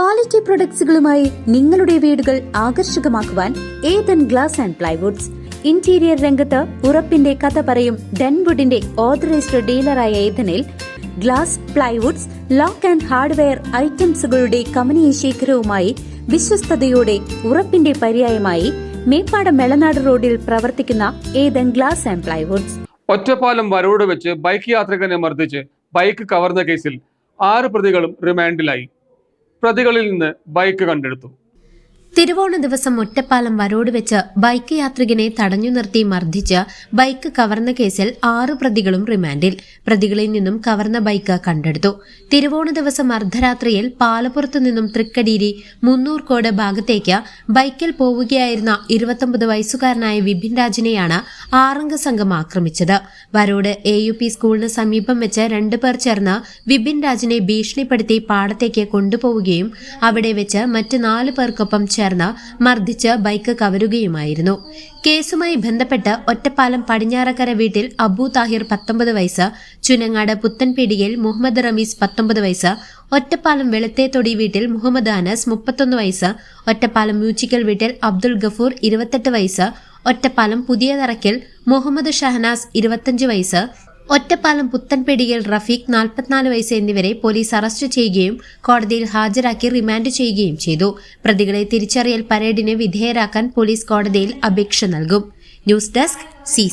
Quality പ്രൊഡക്ട്സുകളുമായി നിങ്ങളുടെ വീടുകൾ ആകർഷകമാക്കുവാൻ Ethan glass and plywoods. Interior രംഗത്ത് ഉറപ്പിന്റെ കഥ പറയും ഡെൻവുഡിന്റെ ഓതറൈസ്ഡ് ഡീലറായ ഏതനിൽ glass plywoods lock and hardware ഐറ്റംസുകളുടെ കമനീയ ശേഖരവുമായി വിശ്വസ്തയോടെ ഉറപ്പിന്റെ പര്യായമായി മേപ്പാടം മെളനാട് റോഡിൽ പ്രവർത്തിക്കുന്ന Ethan glass and plywoods. Ottapalam Varode വെച്ച് ബൈക്ക് യാത്രികനെ മർദ്ദിച്ച് ബൈക്ക് കവർന്ന കേസിൽ ആറ് പ്രതികളും റിമാൻഡിലായി. പ്രതികളിൽ നിന്ന് ബൈക്ക് കണ്ടെടുത്തു. തിരുവോണ ദിവസം ഒറ്റപ്പാലം വരോട് വെച്ച് ബൈക്ക് യാത്രികനെ തടഞ്ഞു നിർത്തി മർദ്ദിച്ച് ബൈക്ക് കവർന്ന കേസിൽ ആറ് പ്രതികളും റിമാൻഡിൽ. പ്രതികളിൽ നിന്നും കവർന്ന ബൈക്ക് കണ്ടെടുത്തു. തിരുവോണ ദിവസം അർദ്ധരാത്രിയിൽ പാലപ്പുറത്തു നിന്നും തൃക്കടീരി മുന്നൂർക്കോട് ഭാഗത്തേക്ക് ബൈക്കിൽ പോവുകയായിരുന്ന ഇരുപത്തൊമ്പത് വയസ്സുകാരനായ വിപിൻ രാജിനെയാണ് ആറംഗ സംഘം ആക്രമിച്ചത്. വരോട് എ യു പി സ്കൂളിന് സമീപം വെച്ച് രണ്ടുപേർ ചേർന്ന് വിപിൻ രാജിനെ ഭീഷണിപ്പെടുത്തി പാടത്തേക്ക് കൊണ്ടുപോവുകയും അവിടെ വെച്ച് മറ്റ് നാല് പേർക്കൊപ്പം ചേർന്ന് മർദ്ദിച്ച് ബൈക്ക് കവരുകയുമായിരുന്നു. കേസുമായി ബന്ധപ്പെട്ട് ഒറ്റപ്പാലം പടിഞ്ഞാറക്കര വീട്ടിൽ അബു താഹിർ പത്തൊമ്പത് വയസ്സ് ചുനങ്ങാട് പുത്തൻപീടികയിൽ മുഹമ്മദ് റമീസ് പത്തൊമ്പത് വയസ്സ് ഒറ്റപ്പാലം വെളുത്തേത്തൊടി വീട്ടിൽ മുഹമ്മദ് അനസ് മുപ്പത്തൊന്ന് വയസ്സ് ഒറ്റപ്പാലം മ്യൂച്ചിക്കൽ വീട്ടിൽ അബ്ദുൾ ഗഫൂർ ഇരുപത്തെട്ട് വയസ്സ് ഒറ്റപ്പാലം പുതിയ തറയ്ക്കൽ മുഹമ്മദ് ഷഹനാസ് ഇരുപത്തഞ്ച് വയസ്സ് ഒറ്റപ്പാലം പുത്തൻപേടിയിൽ റഫീഖ് നാൽപ്പത്തിനാല് വയസ്സ് എന്നിവരെ പോലീസ് അറസ്റ്റ് ചെയ്യുകയും കോടതിയിൽ ഹാജരാക്കി റിമാൻഡ് ചെയ്യുകയും ചെയ്തു. പ്രതികളെ തിരിച്ചറിയൽ പരേഡിന് വിധേയരാക്കാൻ പോലീസ് കോടതിയിൽ അപേക്ഷ നൽകും. News desk C